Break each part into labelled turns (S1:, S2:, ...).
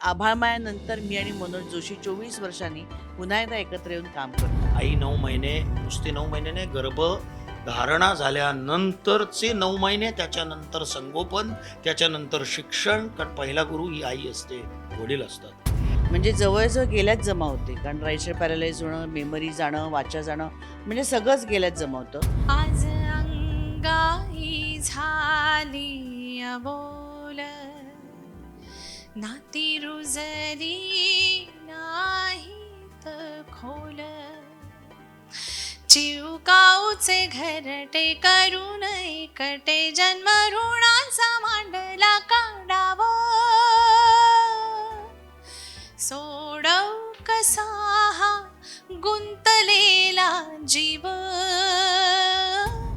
S1: आभाळमायानंतर मी आणि मनोज जोशी चोवीस वर्षांनी पुन्हा एकदा एकत्र येऊन काम करतो.
S2: आई नऊ महिने नुसते नऊ महिने नाही गर्भ धारणा झाल्यानंतरचे नऊ महिने त्याच्यानंतर संगोपन त्याच्यानंतर शिक्षण कारण पहिला गुरु ही आई असते वडील असतात.
S1: म्हणजे जवळजवळ गेल्याच जमा होते कारण राईट पॅरालाइज होणं मेमरी जाणं वाचा जाणं म्हणजे सगळंच गेल्याच जमा होतं.
S3: आज अंगाई झाली अबोल नाती रुजली नाहीत खोल. चिवकाऊचे घरटे करून एकटे जन्म ऋणाचा मांडला काढावं. सोडव कसा हा गुंतलेला जीव.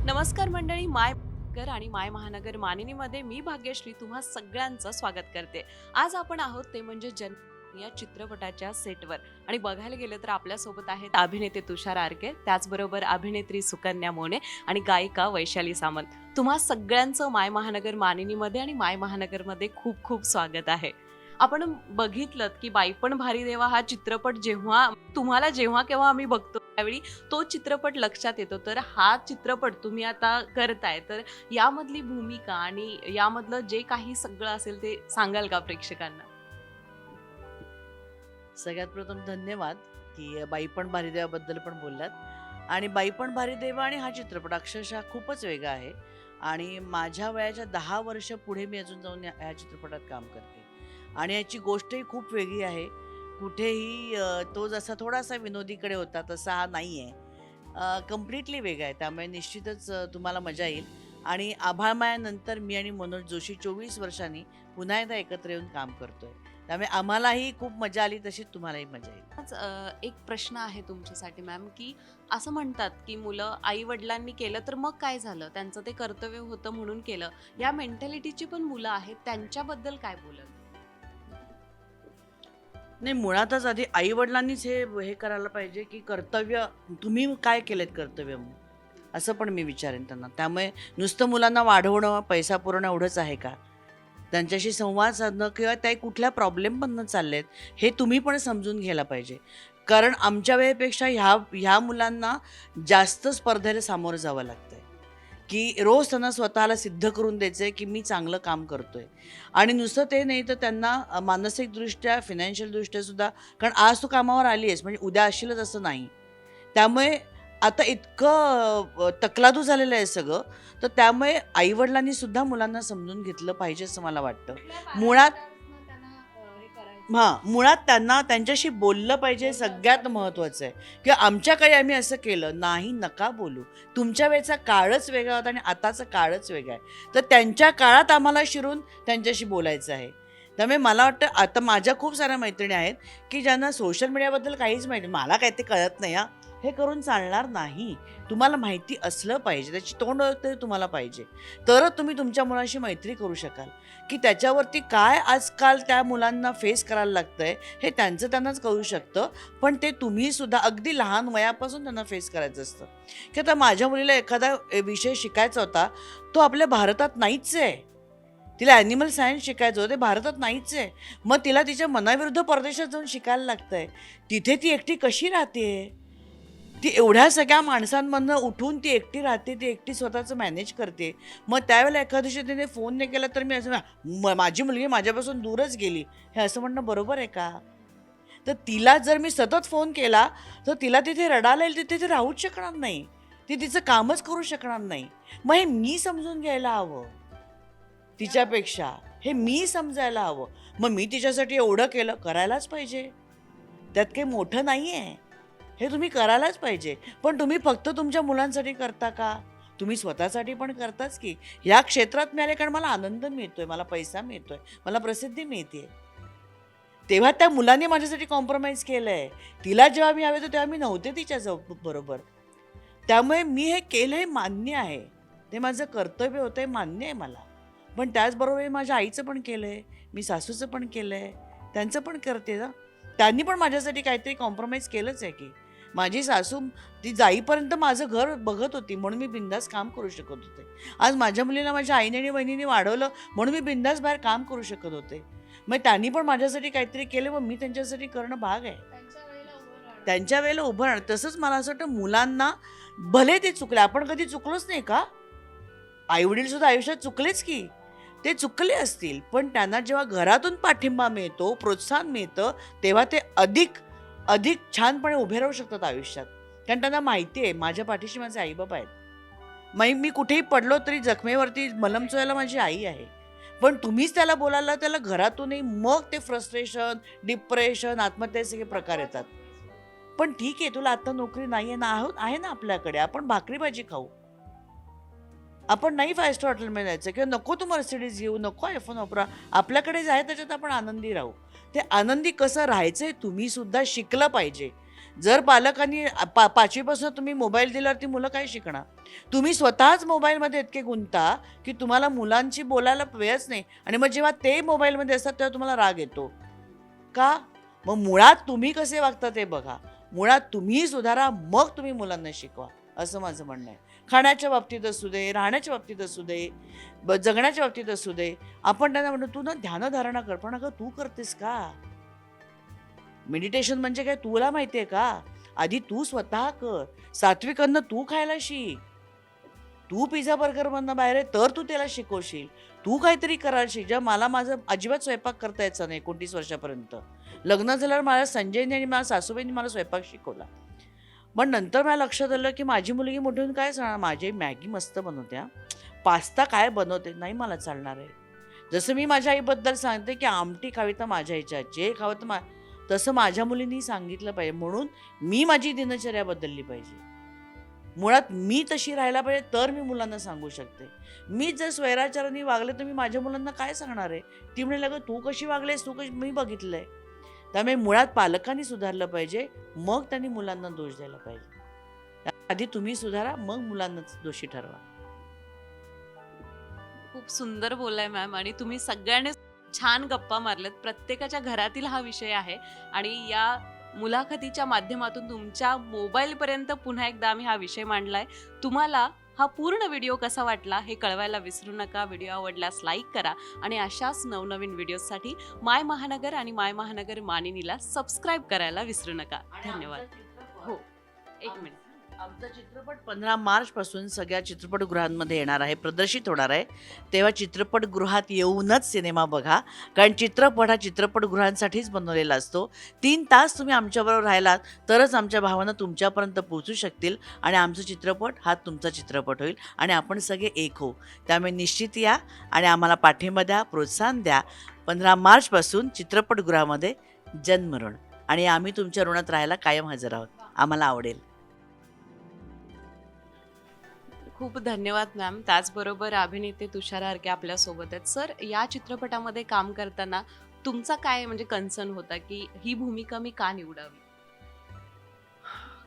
S4: नमस्कार मंडळी माय महानगर आणि माय महानगर मानिनीमध्ये मी भाग्यश्री तुम्हा सगळ्यांचं स्वागत करते. आज आपण आहोत ते म्हणजे जन या चित्रपटाच्या सेटवर. आणि बघायला गेलं तर आपल्यासोबत आहेत अभिनेते तुषार आरके त्याचबरोबर अभिनेत्री सुकन्या मोने आणि गायिका वैशाली सामंत. तुम्हा सगळ्यांचं माय महानगर मानिनीमध्ये आणि माय महानगरमध्ये खूप खूप स्वागत आहे. आपण बघितलं की बाई पण भारी देवा हा चित्रपट जेव्हा तुम्हाला जेव्हा केव्हा आम्ही बघतो त्यावेळी तो चित्रपट लक्षात येतो. तर हा चित्रपट तुम्ही आता करताय तर यामधली भूमिका आणि यामधलं जे काही सगळं असेल ते सांगाल का प्रेक्षकांना?
S1: सगळ्यात प्रथम धन्यवाद की बाई पण भारीदेवाबद्दल पण बोललात. आणि बाई पण भारीदेवा आणि हा चित्रपट अक्षरशः खूपच वेगळा आहे. आणि माझ्या वयाच्या दहा वर्ष पुढे मी अजून जाऊन या ह्या चित्रपटात काम करते. आणि याची गोष्टही खूप वेगळी आहे. कुठेही तो जसा थोडासा विनोदीकडे होता तसा हा नाही आहे कम्प्लिटली वेगळा आहे. त्यामुळे निश्चितच तुम्हाला मजा येईल. आणि आभाळमायानंतर मी आणि मनोज जोशी चोवीस वर्षांनी पुन्हा एकदा एकत्र येऊन काम करतोय. त्यामुळे आम्हालाही खूप मजा आली तशीच तुम्हालाही मजा येईल.
S4: एक प्रश्न आहे तुमच्यासाठी मॅम की असं म्हणतात की मुलं आई वडिलांनी केलं तर मग काय झालं? त्यांचं ते कर्तव्य होतं म्हणून केलं. या मेंटॅलिटीची पण मुलं आहेत त्यांच्याबद्दल काय बोलत
S1: नाही मुळातच आधी आई वडिलांनीच हे हे करायला पाहिजे की कर्तव्य तुम्ही काय केलेत कर्तव्य म्हणून? असं पण मी विचारेन त्यांना. त्यामुळे नुसतं मुलांना वाढवणं पैसा पुरवणं एवढंच आहे का? त्यांच्याशी संवाद साधणं किंवा त्या कुठल्या प्रॉब्लेम पण आहेत हे तुम्ही पण समजून घ्यायला पाहिजे. कारण आमच्या वेळेपेक्षा ह्या ह्या मुलांना जास्त स्पर्धेला सामोरं जावं लागतं की रोज त्यांना स्वतःला सिद्ध करून द्यायचं आहे की मी चांगलं काम करतोय. आणि नुसतं ते नाही तर त्यांना मानसिकदृष्ट्या फिनान्शियलदृष्ट्या सुद्धा कारण आज तू कामावर आली आहेस म्हणजे उद्या असशीलच असं नाही. त्यामुळे आता इतकं तकलादू झालेलं आहे सगळं तर त्यामुळे आईवडिलांनी सुद्धा मुलांना समजून घेतलं पाहिजे असं मला वाटतं. मुळात- हां मुळात त्यांना त्यांच्याशी बोललं पाहिजे सगळ्यात महत्त्वाचं आहे. किंवा आमच्या आम्ही असं केलं नाही नका बोलू. तुमच्या वेळेचा काळच वेगळा होता आणि आताचा काळच वेगळा आहे. तर त्यांच्या काळात आम्हाला शिरून त्यांच्याशी बोलायचं आहे. त्यामुळे मला वाटतं आता माझ्या खूप साऱ्या मैत्रिणी आहेत की ज्यांना सोशल मीडियाबद्दल काहीच माहिती मला काय ते कळत नाही हा. हे करून चालणार नाही. तुम्हाला माहिती असलं पाहिजे. त्याची तोंड ओळख तरी तुम्हाला पाहिजे. तरच तुम्ही तुमच्या मुलाशी मैत्री करू शकाल. की त्याच्यावरती काय आजकाल त्या मुलांना फेस करायला लागतंय हे त्यांचं त्यांनाच कळू शकतं. पण ते तुम्ही सुद्धा अगदी लहान वयापासून त्यांना फेस करायचं असतं. की आता माझ्या मुलीला एखादा विषय शिकायचा होता तो आपल्या भारतात नाहीच आहे. तिला ॲनिमल सायन्स शिकायचं होतं ते भारतात नाहीच आहे. मग तिला तिच्या मनाविरुद्ध परदेशात जाऊन शिकायला लागतंय. तिथे ती एकटी कशी राहते? ती एवढ्या सगळ्या माणसांमधनं उठून ती एकटी राहते ती एकटी स्वतःचं मॅनेज करते. मग त्यावेळेला एखाद्या दिवशी तिने फोन नाही केला तर मी असं "म- माझी मुलगी माझ्यापासून दूरच गेली. हे असं म्हणणं बरोबर आहे का? तर तिला जर मी सतत फोन केला तर तिला तिथे रडायला येईल तिथे ती राहूच शकणार नाही. ती तिचं कामच करू शकणार नाही. मग हे मी समजून घ्यायला हवं. तिच्यापेक्षा हे मी समजायला हवं. मग मी तिच्यासाठी एवढं केलं करायलाच पाहिजे. त्यात काही मोठं नाही आहे हे तुम्ही करायलाच पाहिजे. पण तुम्ही फक्त तुमच्या मुलांसाठी करता का? तुम्ही स्वतःसाठी पण करताच की? या क्षेत्रात मिळाले कारण मला आनंद मिळतोय मला पैसा मिळतोय मला प्रसिद्धी मिळते. तेव्हा त्या मुलांनी माझ्यासाठी कॉम्प्रोमाइज केलं आहे तिला जेव्हा मी हवे होतो तेव्हा मी नव्हते तिच्या जव- बरोबर. त्यामुळे मी हे केलं हे मान्य आहे. ते माझं कर्तव्य होतं हे मान्य आहे मला. पण त्याचबरोबर मी माझ्या आईचं पण केलं आहे मी सासूचं पण केलं आहे त्यांचं पण करते ना. त्यांनी पण माझ्यासाठी काहीतरी कॉम्प्रोमाइज केलंच आहे की. माझी सासू ती जाईपर्यंत माझं घर बघत होती म्हणून मी बिंदास काम करू शकत होते. आज माझ्या मुलीला माझ्या आईने आणि बहिणीने वाढवलं म्हणून मी बिंदास बाहेर काम करू शकत होते. मग त्यांनी पण माझ्यासाठी काहीतरी केलं मग मी त्यांच्यासाठी करणं भाग आहे. त्यांच्या वेळेला उभं राहणं. तसंच मला असं वाटतं मुलांना भले ते चुकले आपण कधी चुकलोच नाही का? आईवडील सुद्धा आयुष्यात चुकलेच की. ते चुकले असतील पण त्यांना जेव्हा घरातून पाठिंबा मिळतो प्रोत्साहन मिळतं तेव्हा ते अधिक अधिक छानपणे उभे राहू शकतात आयुष्यात. कारण त्यांना माहिती आहे माझ्या पाठीशी माझे आईबाबा आहेत. मग मी कुठेही पडलो तरी जखमेवरती मलम चोयाला माझी आई आहे. पण तुम्हीच त्याला बोलायला त्याला घरातूनही मग ते फ्रस्ट्रेशन डिप्रेशन आत्महत्या सगळे प्रकार येतात. पण ठीक आहे तुला आता नोकरी नाही आहे ना आहोत आहे ना आपल्याकडे. आपण भाकरी भाजी खाऊ. आपण नाही फाय स्टार हॉटेलमध्ये जायचं. किंवा नको तू मर्सिडीज घेऊ नको आयफोन वापरा. आपल्याकडे आहे त्याच्यात आपण आनंदी राहू. ते आनंदी कसं राहायचं आहे तुम्ही सुद्धा शिकलं पाहिजे. जर पालकांनी पा पाचवीपासून तुम्ही मोबाईल दिल्यावर ती मुलं काय शिकणार? तुम्ही स्वतःच मोबाईलमध्ये इतके गुंता की तुम्हाला मुलांची बोलायला वेळच नाही आणि मग जेव्हा ते मोबाईलमध्ये असतात तेव्हा तुम्हाला राग येतो. का? मग मुळात तुम्ही कसे वागता ते बघा. मुळात तुम्ही सुधारा मग तुम्ही मुलांना शिकवा. असं माझं म्हणणं आहे. खाण्याच्या बाबतीत असू दे राहण्याच्या बाबतीत असू दे ब जगण्याच्या बाबतीत असू दे आपण त्यांना म्हणतो तू ना ध्यानधारणा कर पण अगं तू करतेस का? मेडिटेशन म्हणजे काय? तुला माहिती आहे का? आधी तू स्वतः कर. सात्विक अन्न तू खायला शिक. तू पिझ्झा बर्गरमधनं बाहेर आहे तर तू त्याला शिकवशील. तू काहीतरी करायला शिक. जेव्हा मला माझं अजिबात स्वयंपाक करता यायचा नाही एकोणतीस वर्षापर्यंत. लग्न झाल्यावर मला संजयने आणि मला सासूबाईंनी मला स्वयंपाक शिकवला. पण नंतर मला लक्षात आलं की माझी मुलगी मोठी होऊन काय सांगणार माझी मॅगी मस्त बनवत्या. पास्ता काय बनवते? नाही मला चालणार आहे. जसं मी माझ्या आईबद्दल सांगते की आमटी खावी तर माझ्या आईच्या जे खावं तर मा तसं माझ्या मुलींनी सांगितलं पाहिजे. म्हणून मी माझी दिनचर्या बदलली पाहिजे. मुळात मी तशी राहायला पाहिजे तर मी मुलांना सांगू शकते. मी जर स्वैराचाराने वागले तर मी माझ्या मुलांना काय सांगणार आहे? ती म्हणायला अगं तू कशी वागलेस? तू कशी मी बघितलं आहे त्यामुळे मुळात पालकांनी सुधारलं पाहिजे मग त्यांनी मुलांना दोष द्यायला पाहिजे. आधी तुम्ही सुधारा मग मुलांना दोषी ठरवा.
S4: खूप सुंदर बोललाय मॅम आणि तुम्ही सगळ्यांनी छान गप्पा मारल्यात. प्रत्येकाच्या घरातील हा विषय आहे आणि या मुलाखतीच्या माध्यमातून तुमच्या मोबाईलपर्यंत पुन्हा एकदा आम्ही हा विषय मांडलाय. तुम्हाला हा पूर्ण व्हिडिओ कसा वाटला हे कळवायला विसरू नका. व्हिडिओ आवडल्यास लाईक करा आणि अशाच नवनवीन व्हिडिओसाठी माय महानगर आणि माय महानगर मानिनीला सबस्क्राईब करायला विसरू नका. धन्यवाद. हो. एक मिनिट.
S1: आमचा चित्रपट पंधरा मार्च पासून सगळ्या चित्रपटगृहांमध्ये येणार आहे प्रदर्शित होणार आहे. तेव्हा चित्रपटगृहात येऊनच सिनेमा बघा कारण चित्रपट हा चित्रपटगृहांसाठीच बनवलेला असतो. तीन तास तुम्ही आमच्याबरोबर राहिलात तरच आमच्या भावना तुमच्यापर्यंत पोहोचू शकतील आणि आमचा चित्रपट हा तुमचा चित्रपट होईल आणि आपण सगळे एक होऊ. त्यामुळे निश्चित या आणि आम्हाला पाठिंबा द्या प्रोत्साहन द्या. पंधरा मार्चपासून चित्रपटगृहामध्ये जन्मऋण आणि आम्ही तुमच्या ऋणात राहायला कायम हजर आहोत. आम्हाला आवडेल.
S4: खूप धन्यवाद मॅम. त्याचबरोबर अभिनेते तुषार आरके आपल्यासोबत आहेत सर या चित्रपटामध्ये काम करताना तुमचा काय म्हणजे कन्सर्न होता की ही भूमिका मी का निवडावी?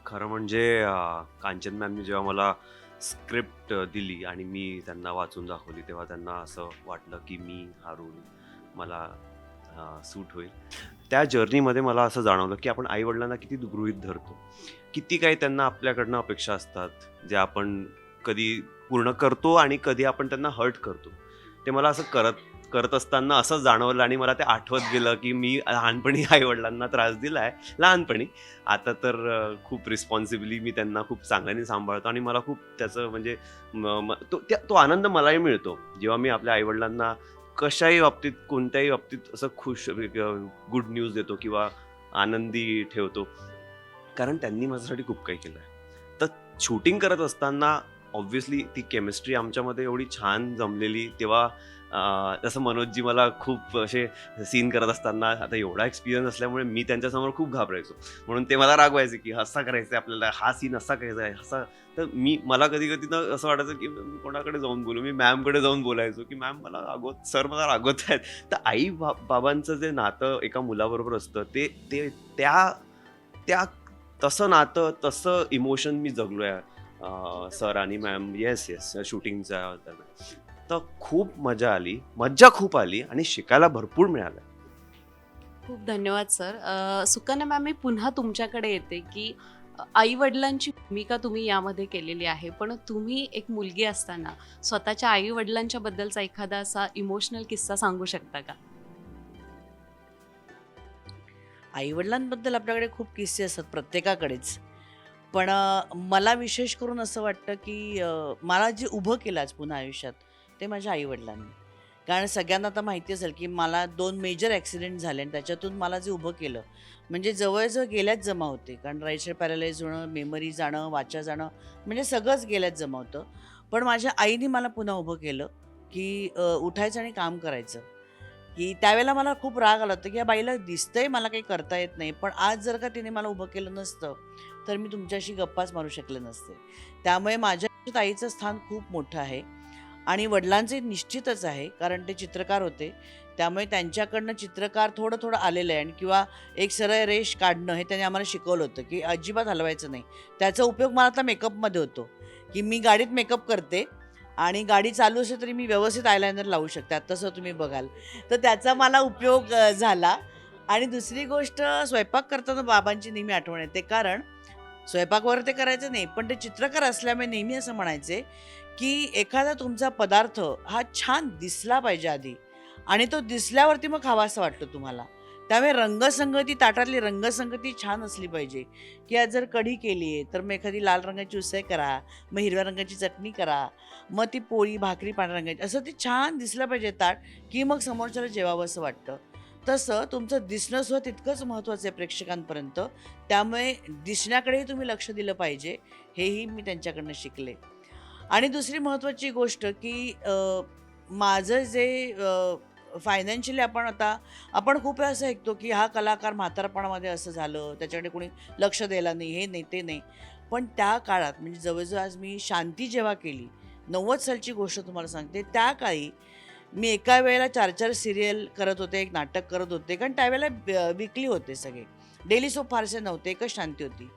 S5: खरं म्हणजे अं, कांचन मॅमनी जेव्हा मला स्क्रिप्ट दिली आणि मी त्यांना वाचून दाखवली तेव्हा त्यांना असं वाटलं की मी हा रोल मला सूट होईल. त्या जर्नीमध्ये मला असं जाणवलं की आपण आईवडिलांना किती गृहीत धरतो. किती काही त्यांना आपल्याकडनं अपेक्षा असतात जे आपण कधी पूर्ण करतो आणि कधी आपण त्यांना हर्ट करतो. ते मला असं करत करत असताना असं जाणवलं आणि मला ते आठवत गेलं की मी लहानपणी आईवडिलांना त्रास दिला आहे लहानपणी. आता तर खूप रिस्पॉन्सिबली मी त्यांना खूप चांगल्याने सांभाळतो आणि मला खूप त्याचं म्हणजे तो त्या- तो आनंद मलाही मिळतो. जेव्हा मी आपल्या आईवडिलांना कशाही बाबतीत कोणत्याही बाबतीत असं खुश गुड न्यूज देतो किंवा आनंदी ठेवतो. कारण त्यांनी माझ्यासाठी खूप काही केलं आहे तर शूटिंग करत असताना ऑब्व्हियसली ती केमिस्ट्री आमच्यामध्ये एवढी छान जमलेली. तेव्हा जसं मनोजजी मला खूप असे सीन करत असताना आता एवढा एक्सपिरियन्स असल्यामुळे मी त्यांच्यासमोर खूप घाबरायचो. म्हणून ते मला रागवायचे की असा करायचं आहे आपल्याला हा सीन असा करायचा आहे असा तर मी मला कधी कधी ना असं वाटायचं की मी कोणाकडे जाऊन बोलू? मी मॅमकडे जाऊन बोलायचो की मॅम मला रागवत सर मला रागवत आहेत. तर आई बा बाबांचं जे नातं एका मुलाबरोबर असतं ते ते त्या त्या तसं नातं तसं इमोशन मी जगलो आहे सर आणि मॅम येस येस शूटिंगच्या दरम्यान. तर खूप मजा आली मज्जा खूप आली आणि शिकायला भरपूर मिळालं.
S4: खूप धन्यवाद सर. सुकन्या मॅम मी पुन्हा तुमच्याकडे येते की आई वडिलांची भूमिका तुम्ही यामध्ये केलेली आहे पण तुम्ही एक मुलगी असताना स्वतःच्या आई वडिलांच्या बद्दलचा एखादा असा इमोशनल किस्सा सांगू शकता का?
S1: आईवडिलांबद्दल आपल्याकडे खूप किस्से असतात प्रत्येकाकडेच. पण मला विशेष करून असं वाटतं की मला जे उभं केलं आज पुन्हा आयुष्यात ते माझ्या आईवडिलांनी. कारण सगळ्यांना आता माहिती असेल की मला दोन मेजर ॲक्सिडेंट झाले आणि त्याच्यातून मला जे उभं केलं म्हणजे जवळजवळ गेल्याच जमा होते. कारण राईट पॅरालाईज पॅरालाइज होणं मेमरी जाणं वाचा जाणं म्हणजे सगळंच गेल्याच जमा होतं. पण माझ्या आईने मला पुन्हा उभं केलं की उठायचं आणि काम करायचं. की त्यावेळेला मला खूप राग आला होता की या बाईला दिसतंय मला काही करता येत नाही पण आज जर का तिने मला उभं केलं नसतं तर मी तुमच्याशी गप्पाच मारू शकले नसते. त्यामुळे माझ्या ताईचं स्थान खूप मोठं आहे आणि वडिलांचे निश्चितच आहे कारण ते चित्रकार होते. त्यामुळे त्यांच्याकडनं चित्रकार थोडं थोडं आलेलं आहे आणि किंवा एक सरळ रेष काढणं हे त्यांनी आम्हाला शिकवलं होतं की अजिबात हलवायचं नाही. त्याचा उपयोग मला आता मेकअपमध्ये होतो की मी गाडीत मेकअप करते आणि गाडी चालू असेल तरी मी व्यवस्थित आयलायनर लावू शकते. आत्तासं तुम्ही बघाल. तर त्याचा मला उपयोग झाला. आणि दुसरी गोष्ट स्वयंपाक करताना बाबांची नेहमी आठवण येते. कारण स्वयंपाकवर ते करायचं नाही पण ते चित्रकार असल्यामुळे नेहमी असं म्हणायचे की एखादा तुमचा पदार्थ हा छान दिसला पाहिजे आधी. आणि तो दिसल्यावरती मग खावासा वाटतो तुम्हाला. त्यामुळे रंगसंगती ताटातली रंगसंगती छान असली पाहिजे. की आज जर कढी केली आहे तर मग एखादी लाल रंगाची उसळ करा मग हिरव्या रंगाची चटणी करा मग ती पोळी भाकरी पांढऱ्या रंगाची असं ते छान दिसलं पाहिजे ताट की मग समोरच्याला जेवावं असं वाटतं. तसं तुमचं दिसणं सुद्धा तितकंच महत्त्वाचं आहे प्रेक्षकांपर्यंत. त्यामुळे दिसण्याकडेही तुम्ही लक्ष दिलं पाहिजे हेही मी त्यांच्याकडनं शिकले. आणि दुसरी महत्त्वाची गोष्ट की माझं जे फायनान्शियली आपण आता आपण खूप वेळा असं ऐकतो की हा कलाकार म्हातारपणामध्ये असं झालं त्याच्याकडे कोणी लक्ष द्यायला नाही हे नाही ते नाही. पण त्या काळात म्हणजे जवळजवळ आज मी शांती जेव्हा केली नव्वद सालची गोष्ट तुम्हाला सांगते त्या काळी मी एका वेळेला चार चार सिरियल करत होते एक नाटक करत होते कारण त्यावेळेला विकली होते सगळे. डेली सोप फारसे नव्हते एकच शांती होती.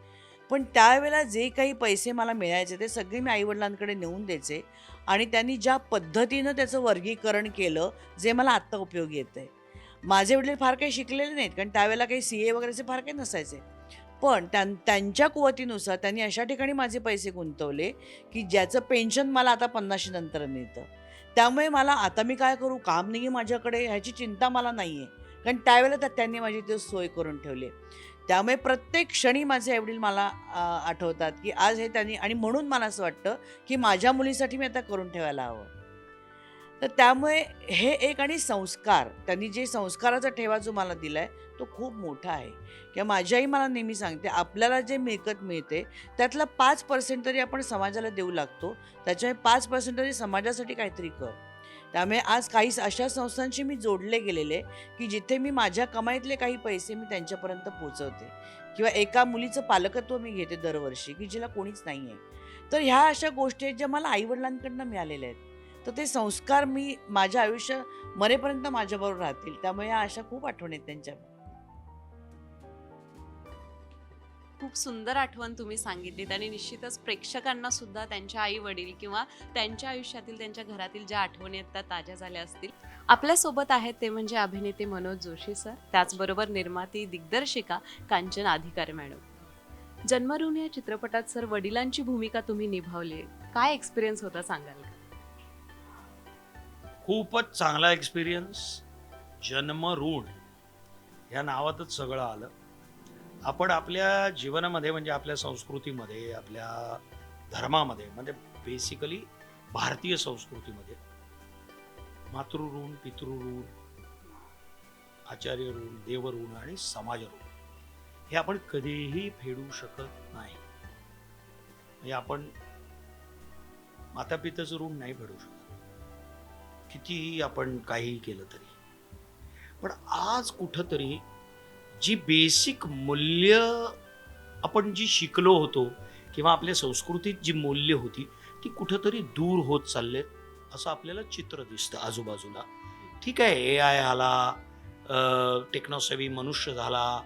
S1: पण त्यावेळेला जे काही पैसे मला मिळायचे ते सगळे मी आईवडिलांकडे नेऊन द्यायचे. आणि त्यांनी ज्या पद्धतीनं त्याचं वर्गीकरण केलं जे मला आत्ता उपयोगी येतं आहे माझे वडील फार काही शिकलेले नाहीत कारण त्यावेळेला काही सी ए वगैरेचे फार काही नसायचे. पण त्यां त्यांच्या कुवतीनुसार त्यांनी अशा ठिकाणी माझे पैसे गुंतवले की ज्याचं पेन्शन मला आता पन्नाशी नंतर मिळतं. त्यामुळे मला आता मी काय करू? काम नाही आहे माझ्याकडे ह्याची चिंता मला नाही आहे कारण त्यावेळेला त्यांनी माझी ते सोय करून ठेवली. त्यामुळे प्रत्येक क्षणी माझे आईवडील मला आठवतात की आज हे त्यांनी आणि म्हणून मला असं वाटतं की माझ्या मुलीसाठी मी आता करून ठेवायला हवं. तर त्यामुळे हे एक आणि संस्कार त्यांनी जे संस्काराचा ठेवा जो मला दिला आहे तो खूप मोठा आहे. किंवा माझी आई मला नेहमी सांगते आपल्याला जे मिळकत मिळते त्यातला पाच पर्सेंट तरी आपण समाजाला देऊ लागतो. त्याच्यामुळे पाच पर्सेंट तरी समाजासाठी काहीतरी कर. त्यामुळे आज काही अशा संस्थांशी मी जोडले गेलेले की जिथे मी माझ्या कमाईतले काही पैसे मी त्यांच्यापर्यंत पोचवते किंवा एका मुलीचं पालकत्व मी घेते दरवर्षी की जिला कोणीच नाही आहे तर ह्या अशा गोष्टी आहेत ज्या मला आईवडिलांकडनं मिळालेल्या आहेत. तर ते संस्कार मी माझ्या आयुष्य मरेपर्यंत माझ्याबरोबर राहतील. त्यामुळे ह्या अशा खूप आठवण आहेत त्यांच्या
S4: खूप सुंदर आठवण तुम्ही सांगितलीत आणि निश्चितच प्रेक्षकांना सुद्धा त्यांच्या आई वडील किंवा त्यांच्या आयुष्यातील त्यांच्या घरातील ज्या आठवणी आहेत त्या ताज्या झाल्या असतील. आपल्यासोबत आहेत ते म्हणजे अभिनेते मनोज जोशी सर त्याचबरोबर निर्माती दिग्दर्शिका कांचन अधिकारी मॅडम. जन्मरून या चित्रपटात सर वडिलांची भूमिका तुम्ही निभावली काय एक्सपिरियन्स होता सांगाल
S2: खूपच चांगला एक्सपिरियन्स जन्म या नावातच सगळं आलं. आपण आपल्या जीवनामध्ये म्हणजे आपल्या संस्कृतीमध्ये आपल्या धर्मामध्ये म्हणजे बेसिकली भारतीय संस्कृतीमध्ये मातृऋण पितृऋण आचार्य ऋण देवऋण आणि समाज ऋण हे आपण कधीही फेडू शकत नाही. म्हणजे आपण मातापित्याचं ऋण नाही फेडू शकत. कितीही आपण काहीही केलं तरी. पण आज कुठंतरी जी बेसिक मूल्य आपण जी शिकलो होतो किंवा आपल्या संस्कृतीत जी मूल्य होती ती कुठंतरी दूर होत चाललेत असं आपल्याला चित्र दिसतं आजूबाजूला. ठीक आहे ए आय आला टेक्नॉसॅवी मनुष्य झाला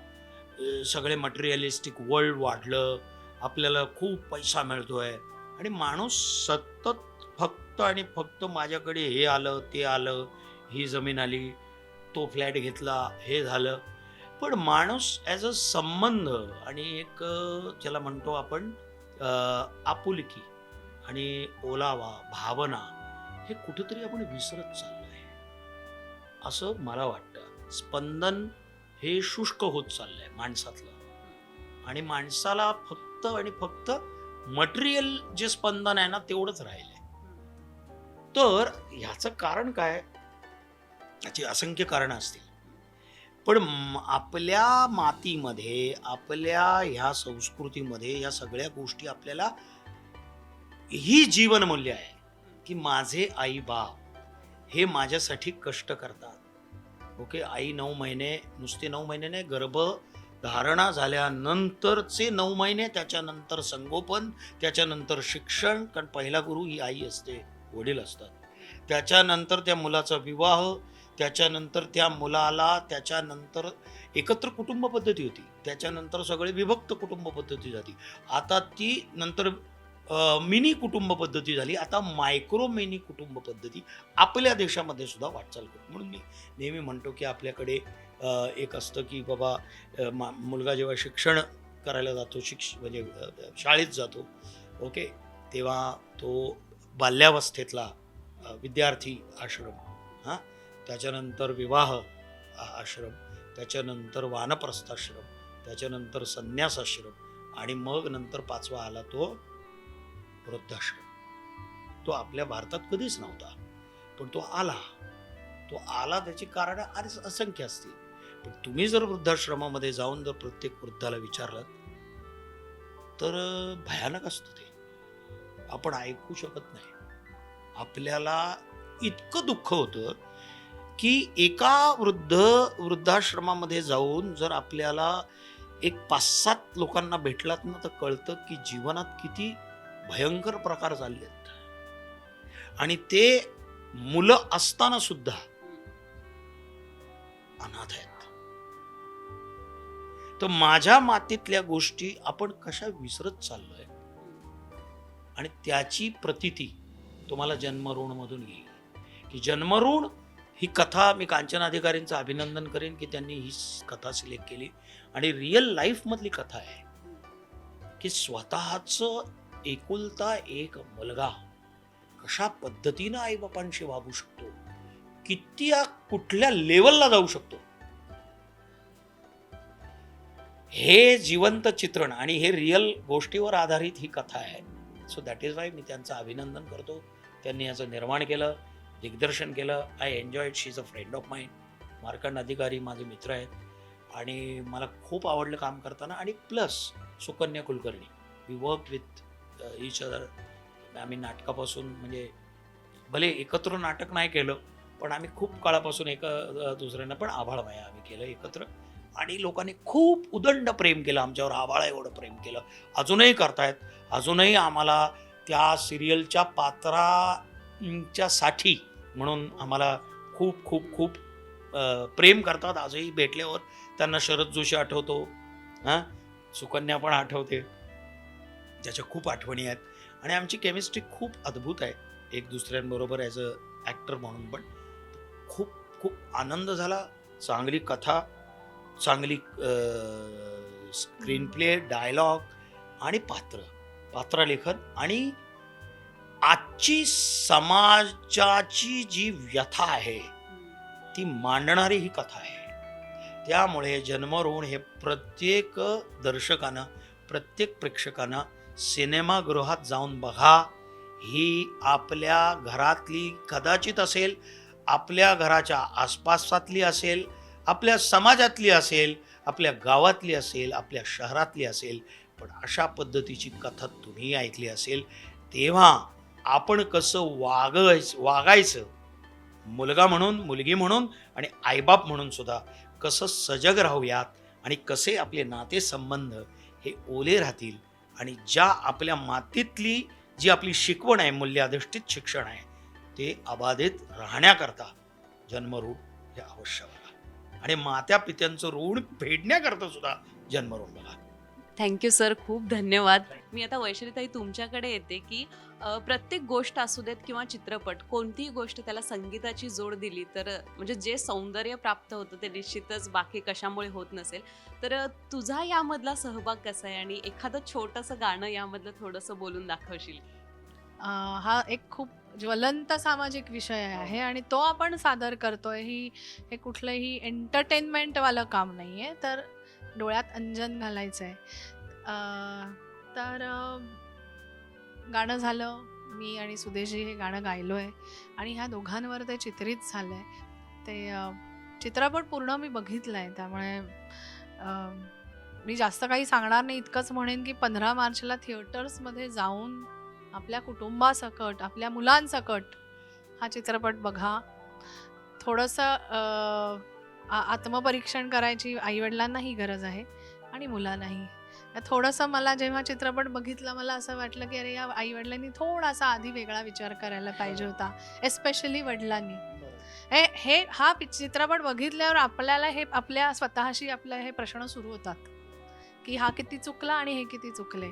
S2: सगळे मटेरियलिस्टिक वर्ल्ड वाढलं आपल्याला खूप पैसा मिळतोय. आणि माणूस सतत फक्त आणि फक्त माझ्याकडे हे आलं ते आलं ही जमीन आली तो फ्लॅट घेतला हे झालं. पण माणूस ॲज अ संबंध आणि एक ज्याला म्हणतो आपण आपुलकी आणि ओलावा भावना हे कुठेतरी आपण विसरत चाललो आहे. असं मला वाटतं. स्पंदन हे शुष्क होत चाललंय माणसातलं. आणि माणसाला फक्त आणि फक्त मटेरियल जे स्पंदन आहे ना तेवढंच राहिलंय. तर ह्याचं कारण काय? याची असंख्य कारणं असतील. पण आपल्या मातीमध्ये आपल्या ह्या संस्कृतीमध्ये या सगळ्या गोष्टी आपल्याला ही जीवनमूल्य आहे की माझे आई बाप हे माझ्यासाठी कष्ट करतात. ओके? आई नऊ महिने नुसते नऊ महिने नाही गर्भ धारणा झाल्यानंतरचे नऊ महिने त्याच्यानंतर संगोपन त्याच्यानंतर शिक्षण कारण पहिला गुरु ही आई असते वडील असतात. त्याच्यानंतर त्या मुलाचा विवाह त्याच्यानंतर त्या मुलाला त्याच्यानंतर एकत्र कुटुंब पद्धती होती. त्याच्यानंतर सगळे विभक्त कुटुंब पद्धती झाली. आता ती नंतर मिनी कुटुंब पद्धती झाली. आता मायक्रो मिनी कुटुंब पद्धती आपल्या देशामध्ये सुद्धा वाटचाल करते म्हणून मी नेहमी म्हणतो की आपल्याकडे एक असतं की बाबा मा- मुलगा जेव्हा शिक्षण करायला जातो शिक्ष म्हणजे शाळेत जातो ओके तेव्हा तो बाल्यावस्थेतला विद्यार्थी आश्रम हां त्याच्यानंतर विवाह आश्रम त्याच्यानंतर वानप्रस्थाश्रम त्याच्यानंतर संन्यासाश्रम आणि मग नंतर पाचवा आला तो वृद्धाश्रम. तो आपल्या भारतात कधीच नव्हता पण तो आला. तो आला त्याची कारणं आधीच असंख्य असतील. पण तुम्ही जर वृद्धाश्रमामध्ये जाऊन जर प्रत्येक वृद्धाला विचारलं तर भयानक असतं ते. आपण ऐकू शकत नाही. आपल्याला इतकं दुःख होतं की एका वृद्ध वृद्धाश्रमामध्ये जाऊन जर आपल्याला एक पाच सात लोकांना भेटलात ना तर कळतं की जीवनात किती भयंकर प्रकार चालले आहेत. आणि ते मुलं असताना सुद्धा अनाथ आहेत. तर माझ्या मातीतल्या गोष्टी आपण कशा विसरत चाललोय? आणि त्याची प्रतिती तुम्हाला जन्मऋणमधून येईल. की जन्मऋण ही कथा मी कांचन अधिकारींचं अभिनंदन करेन की त्यांनी ही कथा सिलेक्ट केली. आणि रिअल लाईफमधली कथा आहे की स्वतःच एकुलता एक मुलगा कशा पद्धतीनं आईबापांशी वागू शकतो? किती कुठल्या लेवलला जाऊ शकतो? हे जिवंत चित्रण आणि हे रिअल गोष्टीवर आधारित ही कथा आहे. सो दॅट इज वाय मी त्यांचं अभिनंदन करतो. त्यांनी याचं निर्माण केलं. दिग्दर्शन केलं. I enjoy she is a friend of mine Markand Adhikari माझे मित्र आहेत. आणि मला खूप आवडलं काम करताना. आणि plus Sukanya Kulkarni. We work with each other आम्ही नाटकापासून म्हणजे भले एकत्र नाटक नाही केलं पण आम्ही खूप काळापासून एक दुसऱ्यांना पण आभाळ माया आम्ही केलं एकत्र. आणि लोकांनी खूप उदंड प्रेम केलं आमच्यावर. आभाळ एवढं प्रेम केलं. अजूनही करतायत. अजूनही आम्हाला त्या सिरियलच्या पात्राच्यासाठी साठी म्हणून आम्हाला खूप खूप खूप प्रेम करतात. आजही भेटल्यावर त्यांना शरद जोशी आठवतो. हां? सुकन्या पण आठवते. ज्याच्या खूप आठवणी आहेत. आणि आमची केमिस्ट्री खूप अद्भुत आहे. एक दुसऱ्यांबरोबर ॲज अ ॲक्टर म्हणून पण. खूप खूप आनंद झाला. चांगली कथा चांगली स्क्रीन प्ले डायलॉग आणि पात्र. पात्रलेखन आणि आजची समाजाची जी व्यथा आहे ती मांडणारी ही कथा आहे. त्यामुळे जन्मऋण हे प्रत्येक दर्शकानं प्रत्येक प्रेक्षकानं सिनेमागृहात जाऊन बघा. ही आपल्या घरातली कदाचित असेल आपल्या घराच्या आसपासातली असेल आपल्या समाजातली असेल आपल्या गावातली असेल आपल्या शहरातली असेल पण अशा पद्धतीची कथा तुम्ही ऐकली असेल तेव्हा आपण कसं वागायचं वागायचं? मुलगा म्हणून मुलगी म्हणून आणि आईबाप म्हणून सुद्धा कसं सजग राहूयात आणि कसे आपले नातेसंबंध हे ओले राहतील आणि ज्या आपल्या मातीतली जी आपली शिकवण आहे मूल्याधिष्ठित शिक्षण आहे ते अबाधित राहण्याकरता जन्मरूढ हे आवश्यक बघा. आणि मात्या पित्यांचं ऋण फेडण्याकरता सुद्धा जन्मरूढ बघा.
S4: थँक्यू सर खूप धन्यवाद. मी आता वैशालीताई तुमच्याकडे येते की प्रत्येक गोष्ट असू देत किंवा चित्रपट कोणतीही गोष्ट त्याला संगीताची जोड दिली तर म्हणजे जे सौंदर्य प्राप्त होतं ते निश्चितच बाकी कशामुळे होत नसेल. तर तुझा यामधला सहभाग कसा आहे? आणि एखादं छोटंसं गाणं यामधलं थोडंसं बोलून दाखवशील.
S3: हा एक खूप
S6: ज्वलंत सामाजिक विषय आहे आणि तो आपण सादर करतोय. ही हे कुठलंही एंटरटेनमेंटवालं काम नाही आहे तर डोळ्यात अंजन घालायचं आहे तर गाणं झालं. मी आणि सुदेशजी हे गाणं गायलो आहे आणि ह्या दोघांवर ते चित्रित झालं आहे ते चित्रपट पूर्ण मी बघितला आहे त्यामुळे मी जास्त काही सांगणार नाही. इतकंच म्हणेन की पंधरा मार्चला थिएटर्समध्ये जाऊन आपल्या कुटुंबासकट आपल्या मुलांसकट हा चित्रपट बघा. थोडंसं आ- आत्मपरीक्षण करायची आईवडिलांनाही गरज आहे आणि मुलांनाही. थोडंसं मला जेव्हा चित्रपट बघितला मला असं वाटलं की अरे या आईवडिलांनी थोडासा आधी वेगळा विचार करायला पाहिजे होता एस्पेशली वडिलांनी. हे हे हा पि- चित्रपट बघितल्यावर आपल्याला हे आपल्या स्वतःशी आपले हे प्रश्न सुरू होतात की हा किती चुकला आणि हे किती चुकले.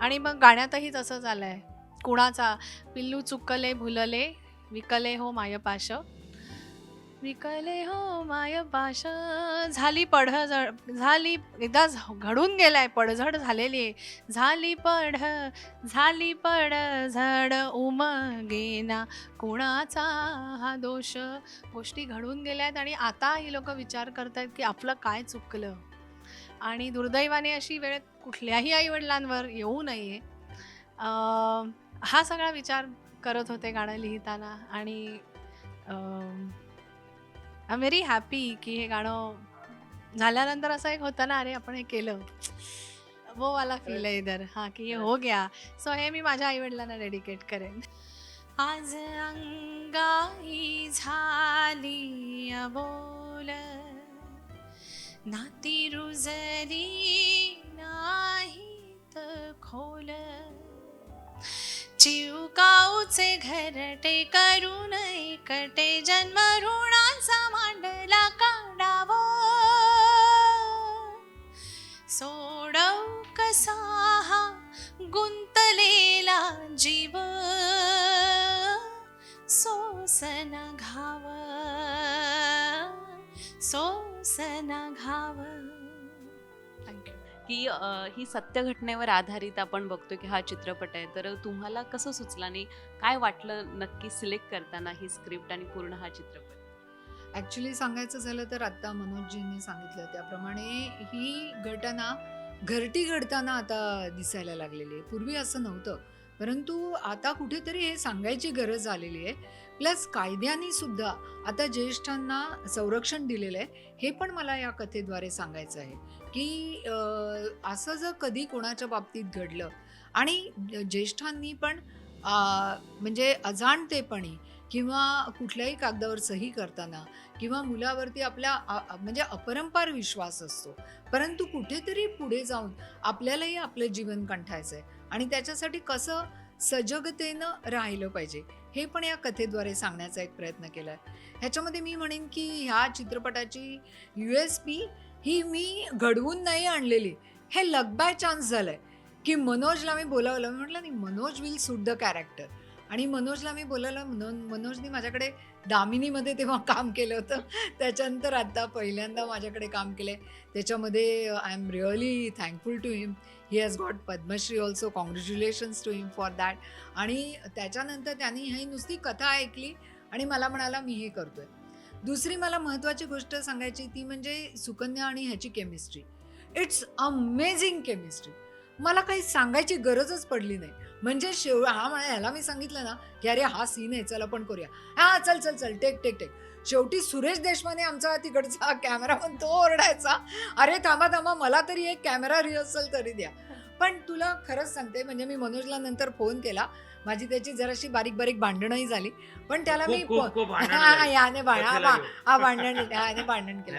S6: आणि मग गाण्यातही तसं झालंय. कुणाचा पिल्लू चुकले भुलले विकले हो मायपाश. विकले हो माय मायपाश झाली पडझड झाली एकदा झ- घडून गेलाय पडझड झालेली. आहे झाली पड झाली पडझड उमगेना कुणाचा हा दोष. गोष्टी घडून गेल्यात आणि आता ही लोक विचार करतायत की आपलं काय चुकलं. आणि दुर्दैवाने अशी वेळ कुठल्याही आईवडिलांवर येऊ नये. हा सगळा विचार करत होते गाणं लिहिताना आणि आय एम व्हेरी हॅपी की हे गाणं झाल्यानंतर असं एक होतं ना अरे आपण हे केलं. वो वाला फील आहे इधर. हा की हे हो गया. सो हे मी माझ्या आईवडिलांना डेडिकेट करेन.
S3: आज अंगाई झाली अबोल. नाती रुजली नाहीत खोल. चिवकाऊचे घरटे करून एकटे जन्म ऋणाचा सोसन घाव.
S6: थँक्यू
S4: की ही सत्य घटनेवर आधारित आपण बघतोय की हा चित्रपट आहे. तर तुम्हाला कसं सुचलं आणि काय वाटलं नक्की सिलेक्ट करताना ही स्क्रिप्ट आणि पूर्ण हा चित्रपट?
S7: ॲक्च्युली सांगायचं झालं तर आत्ता मनोजजींनी सांगितलं. त्याप्रमाणे ही घटना घरटी घडताना आता दिसायला लागलेली आहे. पूर्वी असं नव्हतं. परंतु आता कुठेतरी हे सांगायची गरज आलेली आहे. प्लस कायद्याने सुद्धा आता ज्येष्ठांना संरक्षण दिलेलं आहे हे पण मला या कथेद्वारे सांगायचं आहे की असं जर कधी कोणाच्या बाबतीत घडलं आणि ज्येष्ठांनी पण म्हणजे अजाणतेपणी किंवा कुठल्याही कागदावर सही करताना किंवा मुलावरती आपल्या म्हणजे अपरंपार विश्वास असतो परंतु कुठेतरी पुढे जाऊन आपल्यालाही आपलं जीवन कंठायचं आहे आणि त्याच्यासाठी कसं सजगतेनं राहिलं पाहिजे. हे पण या कथेद्वारे सांगण्याचा एक प्रयत्न केला आहे ह्याच्यामध्ये मी म्हणेन की ह्या चित्रपटाची यू एस पी ही मी घडवून नाही आणलेली. हे लक बाय चान्स झालं आहे की मनोजला मी बोलावलं. मी म्हटलं नाही Manoj will suit the character आणि मनोजला मी बोलावलं मनो मनोजने माझ्याकडे दामिनीमध्ये तेव्हा काम केलं होतं. त्याच्यानंतर आता पहिल्यांदा माझ्याकडे काम केलं आहे त्याच्यामध्ये I am really thankful to him he has got Padma Shri also congratulations to him for that आणि त्याच्यानंतर त्यांनी ही नुसती कथा ऐकली आणि मला म्हणाला मी हे करतोय. दुसरी मला महत्त्वाची गोष्ट सांगायची ती म्हणजे सुकन्या आणि ह्याची केमिस्ट्री इट्स अमेझिंग केमिस्ट्री मला काही सांगायची गरजच पडली नाही. म्हणजे शेव हा म्हणा ह्याला मी सांगितलं ना की अरे हा सीन आहे चल आपण करूया. हा चल चल चल टेक टेक टेक. शेवटी सुरेश देशमाने आमचा तिकडचा कॅमेरामन तो ओरडायचा. अरे थांबा थांबा मला तरी एक कॅमेरा रिहर्सल तरी द्या. पण तुला खरंच सांगते म्हणजे मी मनोजला नंतर फोन केला. माझी त्याची जराशी बारीक बारीक भांडणही झाली. पण त्याला मी. याने भांडण हा याने भांडण केलं.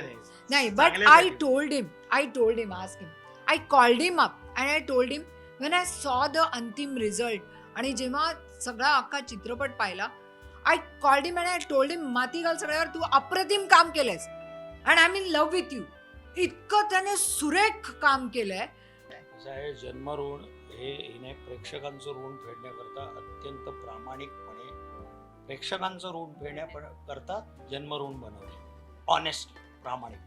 S2: नाही,
S7: but. I told him I told him ask him I called him up and I told him when I saw the अंतिम रिझल्ट आणि जेव्हा सगळा अख्खा चित्रपट पाहिला I called him and I told him माती घाल सगळ्यावर तू अप्रतिम काम केलंयस. And I mean love with you इतकं त्याने सुरेख काम केलंय.
S2: जन्म आहे जन्मऋण हे हिने प्रेक्षकांचं ऋण फेडण्याकरता अत्यंत प्रामाणिकपणे प्रेक्षकांचं ऋण फेडण्याकरता जन्मऋण बनवले. ऑनेस्ट प्रामाणिक.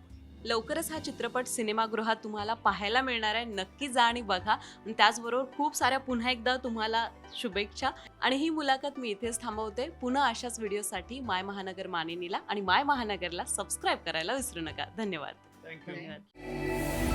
S4: लवकरच हा चित्रपट सिनेमागृहात तुम्हाला पाहायला मिळणार आहे. नक्की जा आणि बघा. आणि त्याचबरोबर खूप साऱ्या पुन्हा एकदा तुम्हाला शुभेच्छा. आणि ही मुलाखत मी इथेच थांबवते. पुन्हा अशाच व्हिडिओसाठी माय महानगर मानिनीला आणि माय महानगरला सबस्क्राईब करायला विसरू नका. धन्यवाद.
S2: थँक्यू
S1: धन्यवाद.